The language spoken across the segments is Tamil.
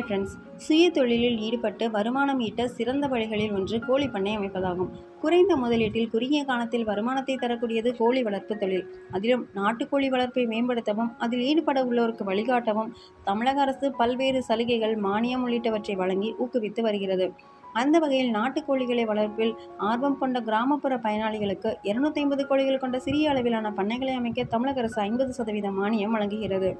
ஃப்ரெண்ட்ஸ் சுய தொழிலில் ஈடுபட்டு வருமானம் ஈட்ட சிறந்த வழிகளில் ஒன்று கோழி பண்ணை அமைப்பதாகும். குறைந்த முதலீட்டில் குறுகிய காலத்தில் வருமானத்தை தரக்கூடியது கோழி வளர்ப்பு தொழில். அதிலும் நாட்டுக்கோழி வளர்ப்பை மேம்படுத்தவும் அதில் ஈடுபட உள்ளோருக்கு வழிகாட்டவும் தமிழக அரசு பல்வேறு சலுகைகள் மானியம் உள்ளிட்டவற்றை வழங்கி ஊக்குவித்து வருகிறது. அந்த வகையில் நாட்டுக்கோழிகளை வளர்ப்பில் ஆர்வம் கொண்ட கிராமப்புற பயனாளிகளுக்கு இருநூத்தி ஐம்பது கோழிகள் கொண்ட சிறிய அளவிலான பண்ணைகளை அமைக்க தமிழக அரசு ஐம்பது சதவீத மானியம் வழங்குகிறது.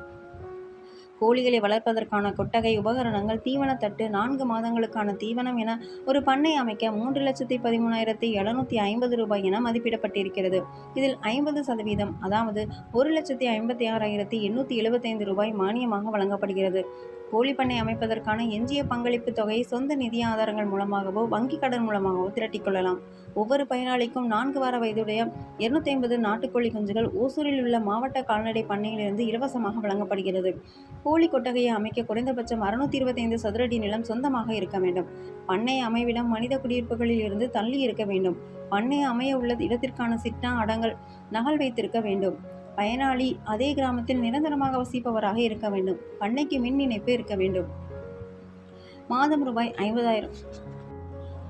கோழிகளை வளர்ப்பதற்கான கொட்டகை உபகரணங்கள் தீவனத்தட்டு நான்கு மாதங்களுக்கான தீவனம் என ஒரு பண்ணை அமைக்க மூன்று லட்சத்தி பதிமூணாயிரத்தி எழுநூற்றி ஐம்பது ரூபாய் என மதிப்பிடப்பட்டிருக்கிறது. இதில் ஐம்பது சதவீதம் அதாவது ஒரு லட்சத்தி ஐம்பத்தி ஆறாயிரத்தி எண்ணூற்றி எழுபத்தைந்து ரூபாய் மானியமாக வழங்கப்படுகிறது. கோழி பண்ணை அமைப்பதற்கான எஞ்சிய பங்களிப்பு தொகையை சொந்த நிதி ஆதாரங்கள் மூலமாகவோ வங்கிக் கடன் மூலமாகவோ திரட்டிக் கொள்ளலாம். ஒவ்வொரு பயனாளிக்கும் நான்கு வார வயதுடைய இருநூத்தி ஐம்பது நாட்டுக்கோழி குஞ்சுகள் ஓசூரில் உள்ள மாவட்ட கால்நடை பண்ணையிலிருந்து இலவசமாக வழங்கப்படுகிறது. கோழி கொட்டகையை அமைக்க குறைந்தபட்சம் அறுநூத்தி இருபத்தைந்து சதுரடி நிலம் சொந்தமாக இருக்க வேண்டும். பண்ணை அமைவிடம் மனித குடியிருப்புகளில் இருந்து தள்ளி இருக்க வேண்டும். பண்ணை அமைய உள்ள இடத்திற்கான சிட்டா அடங்கல் நகல் வைத்திருக்க வேண்டும். பயனாளி அதே கிராமத்தில் நிரந்தரமாக வசிப்பவராக இருக்க வேண்டும். பண்ணைக்கு மின் இணைப்பு இருக்க வேண்டும். மாதம் ரூபாய் ஐம்பதாயிரம்.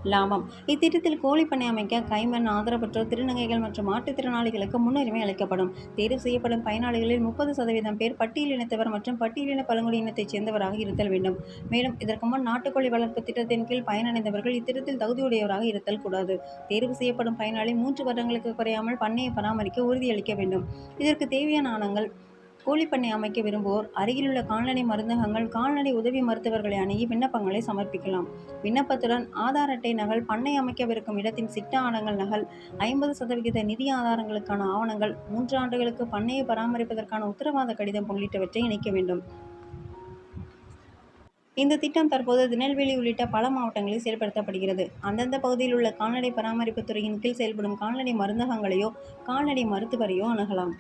லாபம். இத்திட்டத்தில் கோழி பண்ணை அமைக்க கைமண் ஆதரவற்றோர் திருநங்கைகள் மற்றும் மாற்றுத்திறனாளிகளுக்கு முன்னுரிமை அளிக்கப்படும். தேர்வு செய்யப்படும் பயனாளிகளில் முப்பது சதவீதம் பேர் பட்டியலினத்தவர் மற்றும் பட்டியலின பழங்குடியினத்தைச் சேர்ந்தவராக இருத்தல் வேண்டும். மேலும் இதற்கு முன் நாட்டுக்கோழி வளர்ப்பு திட்டத்தின் கீழ் பயனடைந்தவர்கள் இத்திட்டத்தில் தகுதியுடையவராக இருத்தல் கூடாது. தேர்வு செய்யப்படும் பயனாளி மூன்று வருடங்களுக்கு குறையாமல் பண்ணையை பராமரிக்க உறுதியளிக்க வேண்டும். இதற்கு தேவையான ஆணங்கள் கோழிப்பண்ணை அமைக்க விரும்புவோர் அருகிலுள்ள கால்நடை மருந்தகங்கள் கால்நடை உதவி மருத்துவர்களை அணுகி விண்ணப்பங்களை சமர்ப்பிக்கலாம். விண்ணப்பத்துடன் ஆதார் அட்டை நகல் பண்ணை அமைக்கவிருக்கும் இடத்தின் சிட்ட ஆவணங்கள் நகல் ஐம்பது சதவிகித நிதி ஆதாரங்களுக்கான ஆவணங்கள் மூன்று ஆண்டுகளுக்கு பண்ணையை பராமரிப்பதற்கான உத்தரவாத கடிதம் உள்ளிட்டவற்றை இணைக்க வேண்டும். இந்த திட்டம் தற்போது திருநெல்வேலி உள்ளிட்ட பல மாவட்டங்களில் செயல்படுத்தப்படுகிறது. அந்தந்த பகுதியில் உள்ள கால்நடை பராமரிப்பு துறையின் கீழ் செயல்படும் கால்நடை மருந்தகங்களையோ கால்நடை மருத்துவரையோ அணுகலாம்.